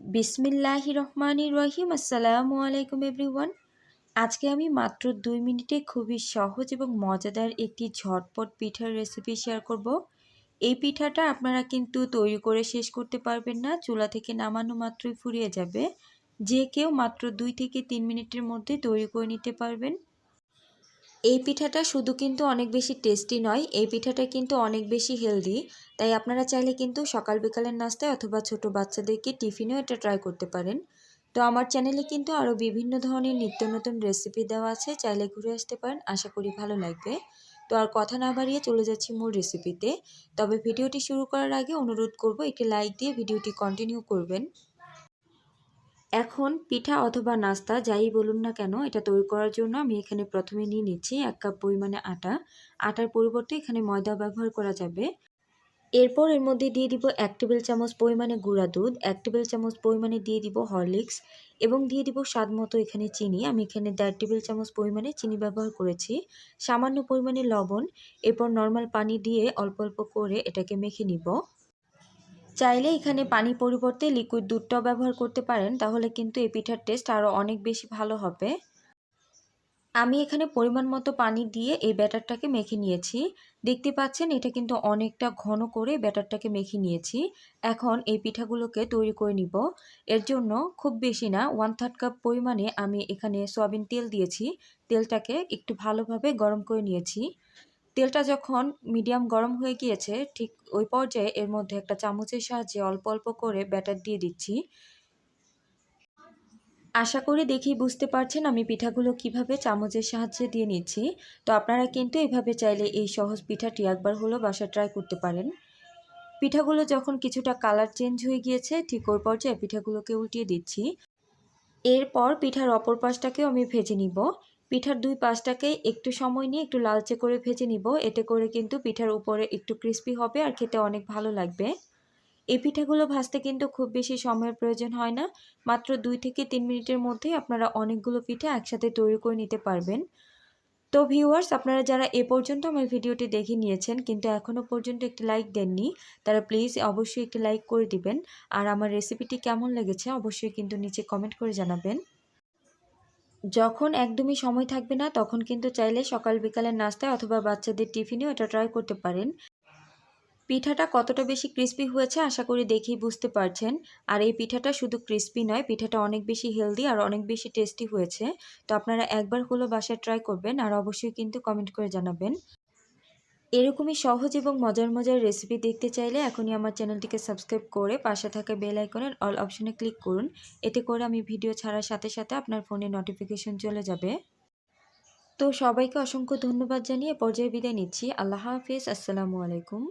বিসমিল্লাহ রহমানির রহিম আসসালামু আলাইকুম এভরিওয়ান। আজকে আমি মাত্র দুই মিনিটে খুবই সহজ এবং মজাদার একটি ঝটপট পিঠার রেসিপি শেয়ার করব। এই পিঠাটা আপনারা কিন্তু তৈরি করে শেষ করতে পারবেন না, চুলা থেকে নামানো মাত্রই ফুরিয়ে যাবে। যে কেউ মাত্র দুই থেকে তিন মিনিটের মধ্যে তৈরি করে নিতে পারবেন। এই পিঠাটা শুধু কিন্তু অনেক বেশি টেস্টি নয়, এই পিঠাটা কিন্তু অনেক বেশি হেলদি তাই আপনারা চাইলে কিন্তু সকাল বিকালের নাস্তায় অথবা ছোট বাচ্চাদেরকে টিফিনেও এটা ট্রাই করতে পারেন। তো আমার চ্যানেলে কিন্তু আরও বিভিন্ন ধরনের নিত্য নতুন রেসিপি দেওয়া আছে, চাইলে ঘুরে আসতে পারেন, আশা করি ভালো লাগবে। তো আর কথা না বাড়িয়ে চলে যাচ্ছি মূল রেসিপিতে তবে ভিডিওটি শুরু করার আগে অনুরোধ করব, একটি লাইক দিয়ে ভিডিওটি কন্টিনিউ করবেন। এখন পিঠা অথবা নাস্তা যাই বলুন না কেন, এটা তৈরি করার জন্য আমি এখানে প্রথমে নিয়ে নিচ্ছি এক কাপ পরিমাণে আটা। আটার পরিবর্তে এখানে ময়দা ব্যবহার করা যাবে। এরপর এর মধ্যে দিয়ে দিব এক টেবিল চামচ পরিমাণে গুঁড়া দুধ, এক টেবিল চামচ পরিমাণে দিয়ে দিব হরলিক্স এবং দিয়ে দিব স্বাদ মতো এখানে চিনি। আমি এখানে দেড় টেবিল চামচ পরিমাণে চিনি ব্যবহার করেছি। সামান্য পরিমাণে লবণ, এরপর নর্মাল পানি দিয়ে অল্প অল্প করে এটাকে মেখে নিব। চাইলে এখানে পানি পরিবর্তে লিকুইড দুধটাও ব্যবহার করতে পারেন, তাহলে কিন্তু এই পিঠার টেস্ট আরও অনেক বেশি ভালো হবে। আমি এখানে পরিমাণ মতো পানি দিয়ে এই ব্যাটারটাকে মেখে নিয়েছি। দেখতে পাচ্ছেন, এটা কিন্তু অনেকটা ঘন করে ব্যাটারটাকে মেখে নিয়েছি। এখন এই পিঠাগুলোকে তৈরি করে নিব। এর জন্য খুব বেশি না ওয়ান থার্ড কাপ পরিমাণে আমি এখানে সয়াবিন তেল দিয়েছি। তেলটাকে একটু ভালোভাবে গরম করে নিয়েছি। তেলটা যখন মিডিয়াম গরম হয়ে গিয়েছে, ঠিক ওই পর্যায়ে এর মধ্যে একটা চামচের সাহায্যে অল্প অল্প করে ব্যাটার দিয়ে দিচ্ছি। আশা করি দেখি বুঝতে পারছেন আমি পিঠাগুলো কীভাবে চামচের সাহায্যে দিয়ে নিচ্ছি। তো আপনারা কিন্তু এভাবে চাইলে এই সহজ পিঠাটি একবার হলো বাসা ট্রাই করতে পারেন। পিঠাগুলো যখন কিছুটা কালার চেঞ্জ হয়ে গিয়েছে, ঠিক ওই পর্যায়ে পিঠাগুলোকে উল্টিয়ে দিচ্ছি। এরপর পিঠার অপর পাশটাকেও আমি ভেজে নিব। পিঠার দুই পাশটাকে একটু সময় নিয়ে একটু লালচে করে ভেজে নিব। এতে করে কিন্তু পিঠার উপরে একটু ক্রিস্পি হবে আর খেতে অনেক ভালো লাগবে। এই পিঠাগুলো ভাজতে কিন্তু খুব বেশি সময়ের প্রয়োজন হয় না। মাত্র দুই থেকে তিন মিনিটের মধ্যেই আপনারা অনেকগুলো পিঠা একসাথে তৈরি করে নিতে পারবেন। তো ভিউয়ার্স আপনারা যারা এ পর্যন্ত আমার ভিডিওটি দেখে নিয়েছেন কিন্তু এখনও পর্যন্ত একটি লাইক দেননি, তারা প্লিজ অবশ্যই একটি লাইক করে দিবেন। আর আমার রেসিপিটি কেমন লেগেছে অবশ্যই কিন্তু নিচে কমেন্ট করে জানাবেন। যখন একদমই সময় থাকবে না, তখন কিন্তু চাইলে সকাল বিকালের নাস্তায় অথবা বাচ্চাদের টিফিনেও এটা ট্রাই করতে পারেন। পিঠাটা কতটা বেশি ক্রিস্পি হয়েছে আশা করি দেখেই বুঝতে পারছেন। আর এই পিঠাটা শুধু ক্রিস্পি নয়, পিঠাটা অনেক বেশি হেলদি আর অনেক বেশি টেস্টি হয়েছে। তো আপনারা একবার হলো বাসায় ট্রাই করবেন আর অবশ্যই কিন্তু কমেন্ট করে জানাবেন। এরকমই সহজ এবং মজার মজার রেসিপি দেখতে চাইলে এখনই আমার চ্যানেলটিকে সাবস্ক্রাইব করে পাশে থাকা বেল আইকনের অল অপশনে ক্লিক করুন। এতে করে আমি ভিডিও ছাড়ার সাথে সাথে আপনার ফোনে নোটিফিকেশন চলে যাবে। তো সবাইকে অসংখ্য ধন্যবাদ জানিয়ে পর্যায়ে বিদায় নিচ্ছি। আল্লাহ হাফিজ। আসসালামু আলাইকুম।